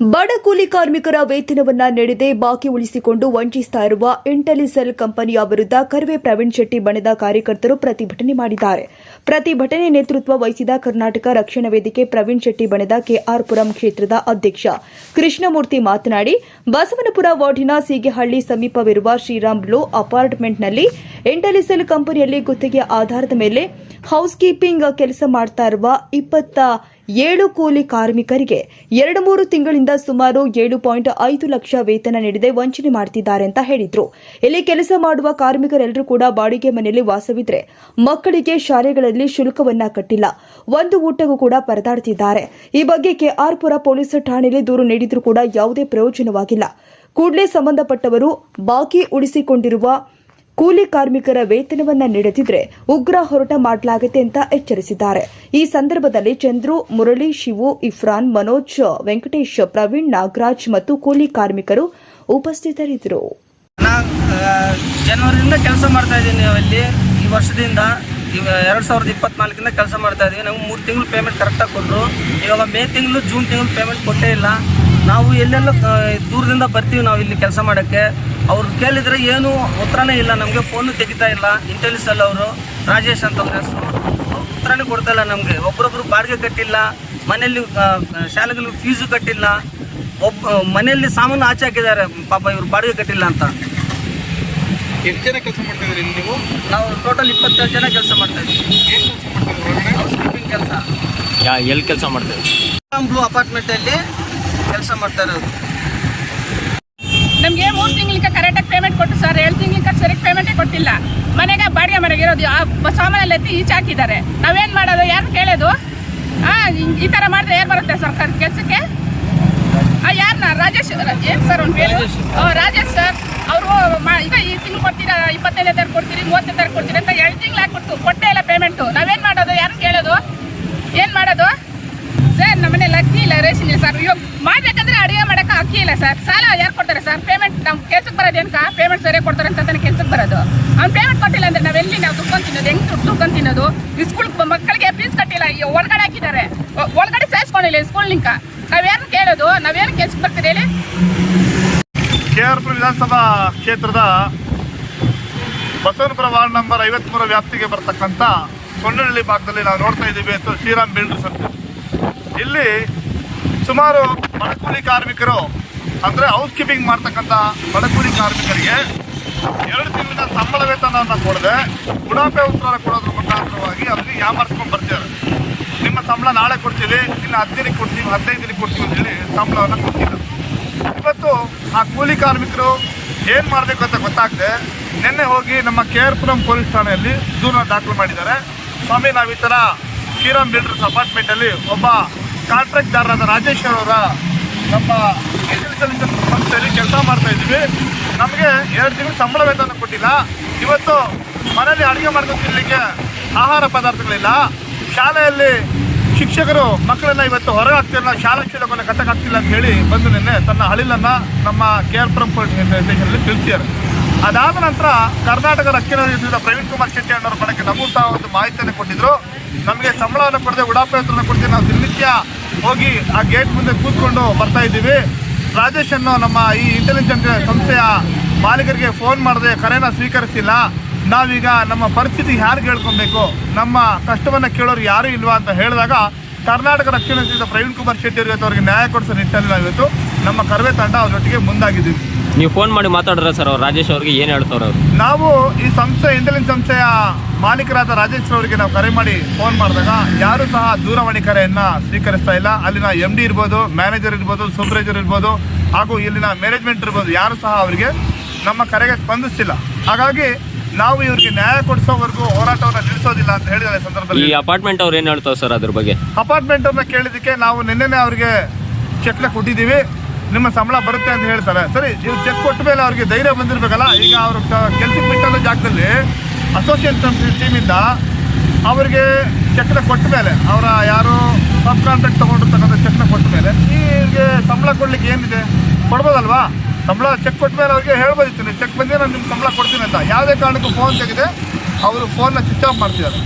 ಬಡ ಕೂಲಿ ಕಾರ್ಮಿಕರ ವೇತನವನ್ನ ನೀಡದೆ ಬಾಕಿ ಉಳಿಸಿಕೊಂಡು ವಂಚಿಸ್ತಾ ಇರುವ ಇಂಟೆಲಿಸೆಲ್ ಕಂಪನಿಯ ವಿರುದ್ಧ ಕರ್ವೆ ಪ್ರವೀಣ್ ಶೆಟ್ಟಿ ಬಣದ ಕಾರ್ಯಕರ್ತರು ಪ್ರತಿಭಟನೆ ಮಾಡಿದ್ದಾರೆ. ಪ್ರತಿಭಟನೆ ನೇತೃತ್ವ ವಹಿಸಿದ ಕರ್ನಾಟಕ ರಕ್ಷಣಾ ವೇದಿಕೆ ಪ್ರವೀಣ್ ಶೆಟ್ಟಿ ಬಣದ ಕೆಆರ್ಪುರಂ ಕ್ಷೇತ್ರದ ಅಧ್ಯಕ್ಷ. ಕೃಷ್ಣಮೂರ್ತಿ ಮಾತನಾಡಿ, ಬಸವನಪುರ ವಾರ್ಡಿನ ಸೀಗೆಹಳ್ಳಿ ಸಮೀಪವಿರುವ ಶ್ರೀರಾಮ್ ಬ್ಲೂ ಅಪಾರ್ಟ್ಮೆಂಟ್ನಲ್ಲಿ ಇಂಟೆಲಿಸೆಲ್ ಕಂಪನಿಯಲ್ಲಿ ಗುತ್ತಿಗೆ ಆಧಾರದ ಮೇಲೆ ಹೌಸ್ ಕೀಪಿಂಗ್ ಕೆಲಸ ಮಾಡ್ತಾ ಇರುವ ಇಪ್ಪತ್ತ ಏಳು ಕೂಲಿ ಕಾರ್ಮಿಕರಿಗೆ ಎರಡು ಮೂರು ತಿಂಗಳಿಂದ ಸುಮಾರು ಏಳು ಪಾಯಿಂಟ್ ಐದು ಲಕ್ಷ ವೇತನ ನೀಡದೆ ವಂಚನೆ ಮಾಡ್ತಿದ್ದಾರೆ ಅಂತ ಹೇಳಿದ್ರು. ಇಲ್ಲಿ ಕೆಲಸ ಮಾಡುವ ಕಾರ್ಮಿಕರೆಲ್ಲರೂ ಕೂಡ ಬಾಡಿಗೆ ಮನೆಯಲ್ಲಿ ವಾಸವಿದ್ರೆ ಮಕ್ಕಳಿಗೆ ಶಾಲೆಗಳಲ್ಲಿ ಶುಲ್ಕವನ್ನ ಕಟ್ಟಿಲ್ಲ. ಒಂದು ಊಟಕ್ಕೂ ಕೂಡ ಪರದಾಡ್ತಿದ್ದಾರೆ. ಈ ಬಗ್ಗೆ ಕೆಆರ್ಪುರ ಪೊಲೀಸ್ ಠಾಣೆಯಲ್ಲಿ ದೂರು ನೀಡಿದ್ರೂ ಕೂಡ ಯಾವುದೇ ಪ್ರಯೋಜನವಾಗಿಲ್ಲ. ಕೂಡಲೇ ಸಂಬಂಧಪಟ್ಟವರು ಬಾಕಿ ಉಳಿಸಿಕೊಂಡಿರುವ ಕೂಲಿ ಕಾರ್ಮಿಕರ ವೇತನವನ್ನ ನೀಡದಿದ್ರೆ ಉಗ್ರ ಹೋರಾಟ ಮಾಡಲಾಗುತ್ತೆ ಅಂತ ಎಚ್ಚರಿಸಿದ್ದಾರೆ. ಈ ಸಂದರ್ಭದಲ್ಲಿ ಚಂದ್ರು, ಮುರಳಿ, ಶಿವು, ಇಫ್ರಾನ್, ಮನೋಜ್, ವೆಂಕಟೇಶ್, ಪ್ರವೀಣ್, ನಾಗರಾಜ್ ಮತ್ತು ಕೂಲಿ ಕಾರ್ಮಿಕರು ಉಪಸ್ಥಿತರಿದ್ದರು. ಜನವರಿಯಿಂದ ಕೆಲಸ ಮಾಡ್ತಾ ಇದ್ದೀನಿ ಅಲ್ಲಿ ಈ ವರ್ಷದಿಂದ. ಇವ ಎರಡು ಸಾವಿರದ ಇಪ್ಪತ್ನಾಲ್ಕಿಂದ ಕೆಲಸ ಮಾಡ್ತಾ ಇದ್ದೀವಿ ನಮ್ಗೆ ಮೂರು ತಿಂಗಳು ಪೇಮೆಂಟ್ ಕರೆಕ್ಟಾಗಿ ಕೊಟ್ಟರು ಇವಾಗ ಮೇ ತಿಂಗಳು, ಜೂನ್ ತಿಂಗಳು ಪೇಮೆಂಟ್ ಕೊಟ್ಟೇ ಇಲ್ಲ. ನಾವು ಎಲ್ಲೆಲ್ಲ ದೂರದಿಂದ ಬರ್ತೀವಿ ನಾವು ಇಲ್ಲಿ ಕೆಲಸ ಮಾಡೋಕ್ಕೆ. ಅವ್ರು ಕೇಳಿದರೆ ಏನು ಉತ್ತರನೇ ಇಲ್ಲ. ನಮಗೆ ಫೋನು ತೆಗಿತಾ ಇಲ್ಲ. ಇಂಟೆಲಿಸಲ್ ಅವರು, ರಾಜೇಶ್ ಅಂತ ಅವ್ರ ಹೆಸರು. ಅವ್ರು ಉತ್ತರನೇ ಕೊಡ್ತಾ ಇಲ್ಲ ನಮಗೆ. ಒಬ್ಬರೊಬ್ಬರು ಬಾಡಿಗೆ ಕಟ್ಟಿಲ್ಲ. ಮನೆಯಲ್ಲಿ ಶಾಲೆಗಳಿಗೆ ಫೀಸು ಕಟ್ಟಿಲ್ಲ. ಒಬ್ಬ ಮನೆಯಲ್ಲಿ ಸಾಮಾನು ಆಚೆ ಹಾಕಿದ್ದಾರೆ. ಪಾಪ ಇವರು ಬಾಡಿಗೆ ಕಟ್ಟಿಲ್ಲ ಅಂತ. ಎಷ್ಟು ಜನ ಕೆಲಸ ಮಾಡ್ತಾ ಇದ್ರಿ ಇಲ್ಲಿ ನೀವು? ನಾವು ಟೋಟಲ್ ಇಪ್ಪತ್ತೇಳು ಜನ ಕೆಲಸ ಮಾಡ್ತಾ ಇದ್ದೀವಿ. ಏನು ಕೆಲಸ ಮಾಡ್ತಾ ಕೆಲಸ. ಯಾ ಎಲ್ಲಿ ಕೆಲಸ ಮಾಡ್ತೇವೆ ಬ್ಲೂ ಅಪಾರ್ಟ್ಮೆಂಟಲ್ಲಿ ಕೆಲಸ ಮಾಡ್ತಾ ಇರೋದು. ನಮಗೆ ಮೂರು ತಿಂಗಳಿಗೆ ಕರೆಕ್ಟಾಗಿ ಪೇಮೆಂಟ್ ಕೊಟ್ಟು ಸರ್ ಏಳು ತಿಂಗಳಿಗೆ ಸರಿಯಾಗಿ ಪೇಮೆಂಟೇ ಕೊಟ್ಟಿಲ್ಲ. ಮನೆಗೆ ಬಾಡಿಗೆ ಮನೆಗೆ ಇರೋದು ಆ ಸಾಮಾನಲ್ಲಿ ಎತ್ತಿ ಈಚೆ ಹಾಕಿದ್ದಾರೆ. ನಾವೇನು ಮಾಡೋದು ಯಾರು ಕೇಳೋದು? ಹಾಂ ಈ ಥರ ಮಾಡಿದ್ರೆ ಯಾರು ಬರುತ್ತೆ ಸರ್ಕಾರ ಕೆಲಸಕ್ಕೆ? ಯಾರನ್ನ ರಾಜೇಶ್ ಏನು ಸರ್ ಒಂದು ರಾಜೇಶ್. ಸರ್ ಅವರು ಈಗ ಈ ತಿಂಗಳು ಕೊಡ್ತೀರಾ ಇಪ್ಪತ್ತೈದನೇ ತಾರೀಕು ಕೊಡ್ತೀರಿ ಮೂವತ್ತನೇ ತಾರೀಕು ಕೊಡ್ತೀರಿ ಅಂತ ಎರಡು ತಿಂಗಳು ಹಾಕ್ಬಿಟ್ಟು ಕೊಟ್ಟೇ ಇಲ್ಲ ಪೇಮೆಂಟು ನಾವೇನು ಮಾಡೋದು? ಯಾರು ಕೇಳೋದು? ಏನು ಮಾಡೋದು? ಸರ್ ನಮ್ಮನೆ ಅಕ್ಕಿ ಇಲ್ಲ, ರೇಷನ್ ಇಲ್ಲ ಸರ್. ಇವಾಗ ಮಾಡ್ಬೇಕಂದ್ರೆ ಅಡುಗೆ ಮಾಡೋಕೆ ಅಕ್ಕಿ ಇಲ್ಲ ಸರ್. ಸಾಲ ಯಾರು ಕೊಡ್ತಾರೆ ಸರ್? ಪೇಮೆಂಟ್ ನಾವು ಕೆಲ್ಸಕ್ಕೆ ಬರೋದು ಏನಕ್ಕ? ಪೇಮೆಂಟ್ ಸರಿಯಾಗಿ ಕೊಡ್ತಾರೆ ಅಂತ ತಾನೇ ಕೆಲ್ಸಕ್ಕೆ ಬರೋದು. ಅವ್ನು ಪೇಮೆಂಟ್ ಕೊಟ್ಟಿಲ್ಲ ಅಂದ್ರೆ ನಾವೆಲ್ಲಿ ನಾವು ದುಡ್ಕೊಂಡು ತಿನ್ನೋದು? ಹೆಂಗೆ ದುಡ್ಡು ದುಡ್ಕೊಂಡು ತಿನ್ನೋದು? ಸ್ಕೂಲ್ ಮಕ್ಕಳಿಗೆ ಫೀಸ್ ಕಟ್ಟಿಲ್ಲ. ಒಳಗಡೆ ಹಾಕಿದ್ದಾರೆ. ಒಳಗಡೆ ಸೇರಿಸ್ಕೊಂಡಿಲ್ಲ ಸ್ಕೂಲ್ ನಿಂಕ ನಾವೇನು ಕೇಳೋದು? ನಾವೇನು ಕೆಲ್ಸಕ್ಕೆ ಬರ್ತೀರಿ ಹೇಳಿ? ಕೆ ಆರ್ ಪುರ ವಿಧಾನಸಭಾ ಕ್ಷೇತ್ರದ ಬಸವನಪುರ ವಾರ್ಡ್ ನಂಬರ್ ಐವತ್ಮೂರ ವ್ಯಾಪ್ತಿಗೆ ಬರ್ತಕ್ಕಂಥ ಸೊಂಡನಹಳ್ಳಿ ಭಾಗದಲ್ಲಿ ನಾವು ನೋಡ್ತಾ ಇದ್ದೀವಿ ಅಂತ ಶ್ರೀರಾಮ್ ಬಿಲ್ಡರ್ಸ್ ಅಂತ ಇಲ್ಲಿ ಸುಮಾರು ಬಡಕೂಲಿ ಕಾರ್ಮಿಕರು, ಅಂದರೆ ಹೌಸ್ ಕೀಪಿಂಗ್ ಮಾಡ್ತಕ್ಕಂಥ ಬಡಕೂಲಿ ಕಾರ್ಮಿಕರಿಗೆ ಎರಡು ತಿಂಗಳಿನ ಸಂಬಳ ವೇತನವನ್ನು ಕೊಡದೆ ಉಡಾಪೆ ಉತ್ತರ ಕೊಡೋದ್ರ ಮುಖಾಂತರವಾಗಿ ಅವರಿಗೆ ಯಾಮಾರಿಸ್ಕೊಂಡು ಬರ್ತಾರೆ. ನಿಮ್ಮ ಸಂಬಳ ನಾಳೆ ಕೊಡ್ತೀವಿ, ಇನ್ನು ದಿನಕ್ಕೆ ಕೊಡ್ತೀವಿ, ಹದಿನೈದು ದಿನಕ್ಕೆ ಕೊಡ್ತೀವಿ ಅಂತೇಳಿ ಸಂಬಳವನ್ನು ಕೊಡ್ತೀವಿ ಇವತ್ತು ಆ ಕೂಲಿ ಕಾರ್ಮಿಕರು ಏನು ಮಾಡಬೇಕು ಅಂತ ಗೊತ್ತಾಗದೆ, ನಿನ್ನೆ ಹೋಗಿ ನಮ್ಮ ಕೆ ಆರ್ ಪುರಂ ಪೊಲೀಸ್ ಠಾಣೆಯಲ್ಲಿ ದೂರ ದಾಖಲು ಮಾಡಿದ್ದಾರೆ. ಸ್ವಾಮಿ, ನಾವು ಈ ಥರ ಶ್ರೀರಾಮ್ ಬಿಲ್ಡರ್ಸ್ ಅಪಾರ್ಟ್ಮೆಂಟಲ್ಲಿ ಒಬ್ಬ ಕಾಂಟ್ರಾಕ್ಟ್ದಾರರಾದ ರಾಜೇಶ್ವರ ಅವರ ನಮ್ಮ ಇಂಟೆಲಿಜೆನ್ಸ್ ಸಂಸ್ಥೆಯಲ್ಲಿ ಕೆಲಸ ಮಾಡ್ತಾ ಇದ್ವಿ ನಮಗೆ ಎರಡು ತಿಂಗಳು ಸಂಬಳ ವೇತನ ಕೊಟ್ಟಿಲ್ಲ. ಇವತ್ತು ಮನೆಯಲ್ಲಿ ಅಡುಗೆ ಮಾಡ್ಕೊಂಡು ತಿನ್ನಲಿಕ್ಕೆ ಆಹಾರ ಪದಾರ್ಥಗಳಿಲ್ಲ. ಶಾಲೆಯಲ್ಲಿ ಶಿಕ್ಷಕರು ಮಕ್ಕಳನ್ನ ಇವತ್ತು ಹೊರಗೆ ಹಾಕ್ತಿಲ್ಲ ಶಾಲಾ ಶುಲ್ಕವನ್ನು ಕಟ್ಟಕ್ಕಾಗ್ತಿಲ್ಲ ಅಂತ ಹೇಳಿ ಬಂದು ನಿನ್ನೆ ತನ್ನ ಹಳಿಲನ್ನ ನಮ್ಮ ಕೆ ಆರ್ ಪುರಂ ಪೊಲೀಸ್ ತಿಳಿಸಿದ್ದಾರೆ. ಅದಾದ ನಂತರ ಕರ್ನಾಟಕ ರಕ್ಷಣಾ ನಿಧಿಯಿಂದ ಪ್ರವೀಣ್ ಕುಮಾರ್ ಶೆಟ್ಟಿ ಅನ್ನೋರ ಮನೆಗೆ ನಮಗೂ ಒಂದು ಮಾಹಿತಿಯನ್ನು ಕೊಟ್ಟಿದ್ರು. ನಮಗೆ ಸಂಬಳವನ್ನು ಕೊಡದೆ ಉಡಾಪತ್ರವನ್ನು ಕೊಡ್ತೀವಿ ನಾವು ದಿನನಿತ್ಯ ಹೋಗಿ ಆ ಗೇಟ್ ಮುಂದೆ ಕೂತ್ಕೊಂಡು ಬರ್ತಾ ಇದ್ದೀವಿ. ರಾಜೇಶ್ ಅನ್ನೋ ನಮ್ಮ ಈ ಇಂಟೆಲಿಜೆಂಟ್ ಸಂಸ್ಥೆಯ ಮಾಲೀಕರಿಗೆ ಫೋನ್ ಮಾಡದೆ ಕರೆನ ಸ್ವೀಕರಿಸಿಲ್ಲ. ನಾವೀಗ ನಮ್ಮ ಪರಿಸ್ಥಿತಿ ಯಾರು ಕೇಳ್ಕೊಬೇಕು ನಮ್ಮ ಕಷ್ಟವನ್ನು ಕೇಳೋರು ಯಾರೂ ಇಲ್ವಾ ಅಂತ ಹೇಳಿದಾಗ ಕರ್ನಾಟಕ ರಕ್ಷಣಾ ಸಚಿವ ಪ್ರವೀಣ್ ಕುಮಾರ್ ಶೆಟ್ಟಿ ಅವರಿಗೆ ಅವರಿಗೆ ನ್ಯಾಯ ಕೊಡಿಸೋ ನಿಟ್ಟಿನಲ್ಲಿ ನಾವು ಇವತ್ತು ನಮ್ಮ ಕರ್ವೆ ತಂಡ ಅವರೊಟ್ಟಿಗೆ ಮುಂದಾಗಿದ್ದೀವಿ. ನೀವು ಫೋನ್ ಮಾಡಿ ಮಾತಾಡಿದ್ರೆ ಸರ್ ಅವ್ರು ರಾಜೇಶ್ ಅವರಿಗೆ ಏನು ಹೇಳ್ತಾರೆ ಅವರು? ನಾವು ಈ ಸಂಸ್ಥೆ ಇಂಟೆಲಿಜೆನ್ಸ್ ಸಂಸ್ಥೆಯ ಮಾಲೀಕರಾದ ರಾಜೇಶ್ ಅವರಿಗೆ ನಾವು ಕರೆ ಮಾಡಿ ಫೋನ್ ಮಾಡಿದಾಗ ಯಾರು ಸಹ ದೂರವಾಣಿ ಕರೆಯನ್ನು ಸ್ವೀಕರಿಸ್ತಾ ಇಲ್ಲ. ಅಲ್ಲಿನ ಎಂ ಡಿ ಇರ್ಬೋದು ಮ್ಯಾನೇಜರ್ ಇರ್ಬೋದು ಸೂಪರ್ವೈಸರ್ ಇರ್ಬೋದು ಹಾಗೂ ಇಲ್ಲಿನ ಮ್ಯಾನೇಜ್ಮೆಂಟ್ ಇರ್ಬೋದು ಯಾರು ಸಹ ಅವರಿಗೆ ನಮ್ಮ ಕರೆಗೆ ಸ್ಪಂದಿಸ್ತಿಲ್ಲ. ಹಾಗಾಗಿ ನಾವು ಇವ್ರಿಗೆ ನ್ಯಾಯ ಕೊಡಿಸೋವರೆಗೂ ಹೋರಾಟವನ್ನು ನಿಲ್ಲಿಸೋದಿಲ್ಲ ಅಂತ ಹೇಳಿದ್ದಾರೆ ಸಂದರ್ಭದಲ್ಲಿ. ಈ ಅಪಾರ್ಟ್ಮೆಂಟ್ ಅವ್ರು ಏನು ಹೇಳ್ತಾವ್ ಸರ್ ಅದ್ರ ಬಗ್ಗೆ? ಅಪಾರ್ಟ್ಮೆಂಟ್ ಅವ್ರನ್ನ ಕೇಳಿದಕ್ಕೆ ನಾವು ನಿನ್ನೆನೆ ಅವ್ರಿಗೆ ಚೆಕ್ನ ಕೊಟ್ಟಿದ್ದೀವಿ. ನಿಮ್ಮ ಸಂಬಳ ಬರುತ್ತೆ ಅಂತ ಹೇಳ್ತಾರೆ. ಸರಿ ಇವ್ರು ಚೆಕ್ ಕೊಟ್ಟ ಮೇಲೆ ಅವ್ರಿಗೆ ಧೈರ್ಯ ಬಂದಿರಬೇಕಲ್ಲ? ಈಗ ಅವರು ಕೆಲಸಕ್ಕೆ ಬಿಟ್ಟಂಥ ಜಾಗದಲ್ಲಿ ಅಸೋಸಿಯೇಷನ್ ಟೀಮಿಂದ ಅವರಿಗೆ ಚೆಕ್ನ ಕೊಟ್ಟ ಮೇಲೆ ಅವರ ಯಾರು ಸಬ್ ಕಾಂಟ್ರಾಕ್ಟ್ ತೊಗೊಂಡಿರ್ತಕ್ಕಂಥ ಚೆಕ್ನ ಕೊಟ್ಟ ಮೇಲೆ ಈಗ ಸಂಬಳ ಕೊಡ್ಲಿಕ್ಕೆ ಏನಿದೆ? ಕೊಡ್ಬೋದಲ್ವಾ? ಸಂಬಳ ಚೆಕ್ ಕೊಟ್ಟ ಮೇಲೆ ಅವ್ರಿಗೆ ಹೇಳ್ಬೋದಿತ್ತು, ನೀವು ಚೆಕ್ ಬಂದರೆ ನಾನು ನಿಮ್ಗೆ ಸಂಬಳ ಕೊಡ್ತೀನಿ ಅಂತ. ಯಾವುದೇ ಕಾರಣಕ್ಕೂ ಫೋನ್ ತೆಗೆದೆ, ಅವರು ಫೋನ್ನ ಸ್ವಿಚ್ ಆಫ್ ಮಾಡ್ತಿದ್ದಾರೆ.